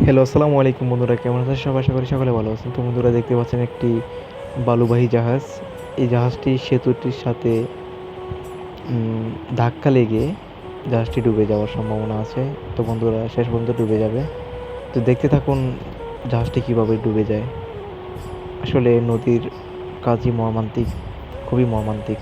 Hello আসসালামু আলাইকুম বন্ধুরা, কেমন আছেন? সব আশা করি সকলে ভালো আছেন। তো বন্ধুরা, দেখতে পাচ্ছেন একটি বালুবাহী জাহাজ। এই জাহাজটি সেতুটির সাথে ধাক্কা লেগে জাহাজটি ডুবে যাওয়ার সম্ভাবনা আছে। তো বন্ধুরা, শেষ পর্যন্ত ডুবে যাবে। তো দেখতে থাকুন জাহাজটি কীভাবে ডুবে যায়। আসলে নদীর কাজই মর্মান্তিক, খুবই মর্মান্তিক।